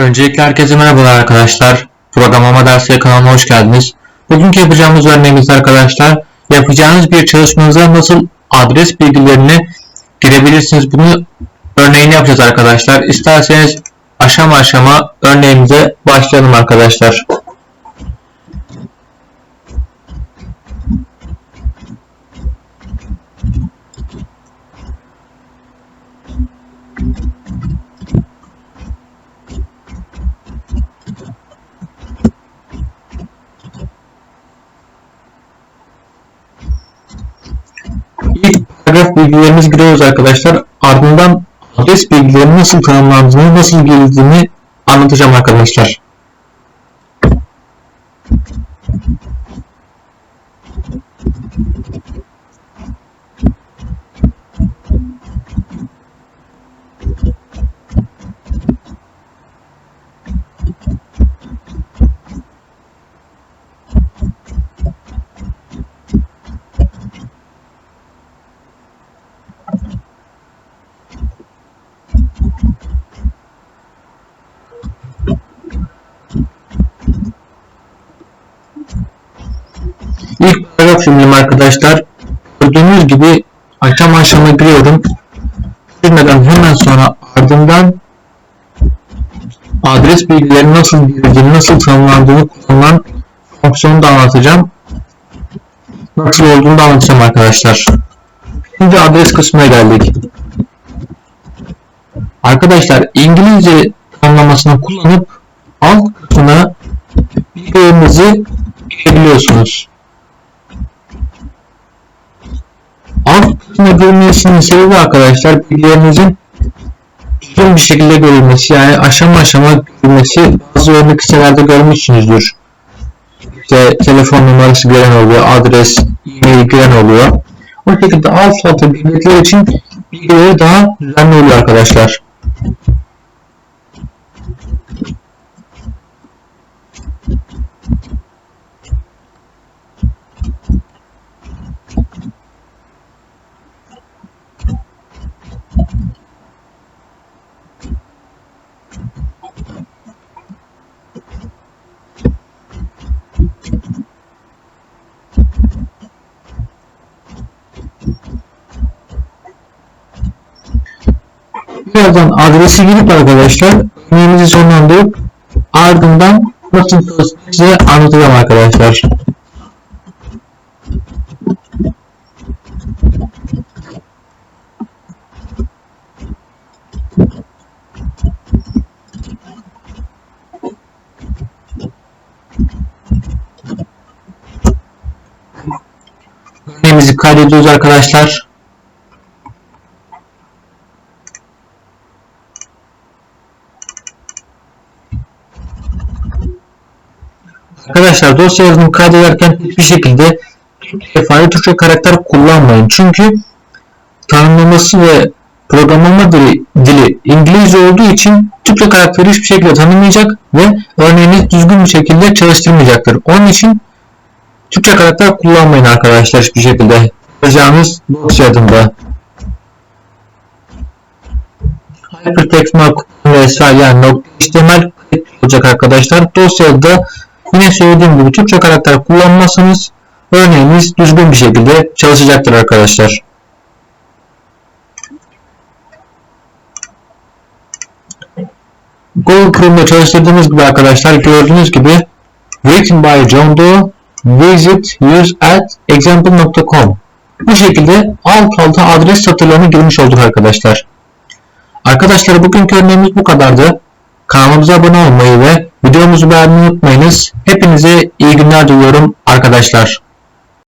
Öncelikle herkese merhabalar arkadaşlar. Programlama dersi kanalıma hoş geldiniz. Bugünkü yapacağımız örneğimiz arkadaşlar, yapacağınız bir çalışmanıza nasıl adres bilgilerini girebilirsiniz. Bunu örneğini yapacağız arkadaşlar. İsterseniz aşama aşama örneğimize başlayalım arkadaşlar. Paragraf bilgilerimiz giriyoruz arkadaşlar. Ardından adres bilgilerinin nasıl tanımlandığını, nasıl girildiğini anlatacağım arkadaşlar. Cümlem arkadaşlar. Gördüğünüz gibi aşama aşama giriyorum. Girmeden hemen sonra ardından adres bilgileri nasıl girildiğini, nasıl tanımlandığını kullanılan fonksiyonu da anlatacağım. Nasıl olduğunu da anlatacağım arkadaşlar. Şimdi adres kısmına geldik. Arkadaşlar İngilizce tanımlamasını kullanıp alt kısmına bilgilerinizi girebiliyorsunuz. Alt kısmına girmesinin sebebi arkadaşlar bilgilerinizin düzgün bir şekilde görülmesi yani aşama aşama görülmesi bazı örnek sitelerde görmüşsünüzdür. İşte telefon numarası giren oluyor, adres, e-mail giren oluyor. O şekilde alt alta bilgiler için bilgileri daha düzenli oluyor arkadaşlar. Birazdan adresi girip arkadaşlar örneğimizi sonlandırıp ardından nasıl çalıştığını size anlatacağım arkadaşlar. Örneğimizi kaydediyoruz arkadaşlar. Arkadaşlar dosya yazılımı kaydederken hiçbir şekilde faili Türkçe karakter kullanmayın. Çünkü tanımlaması ve programlama dili, dili İngilizce olduğu için Türkçe karakteri hiçbir şekilde tanımayacak ve örneğini düzgün bir şekilde çalıştırmayacaktır. Onun için Türkçe karakter kullanmayın arkadaşlar hiçbir şekilde. Yapacağınız dosya adında. Hypertext markup vesaire yani nokta HTML olacak arkadaşlar. Dosyada Yine söylediğim gibi Türkçe karakter kullanmazsanız örneğiniz düzgün bir şekilde çalışacaktır arkadaşlar. Google Chrome'da çalıştırdığımız gibi arkadaşlar gördüğünüz gibi written by John Doe visit use at example.com bu şekilde alt alta adres satırlarına girmiş olduk arkadaşlar. Arkadaşlar bugünkü örneğimiz bu kadardı. Kanalımıza abone olmayı ve videomuzu beğenmeyi unutmayınız. Hepinize iyi günler diliyorum arkadaşlar.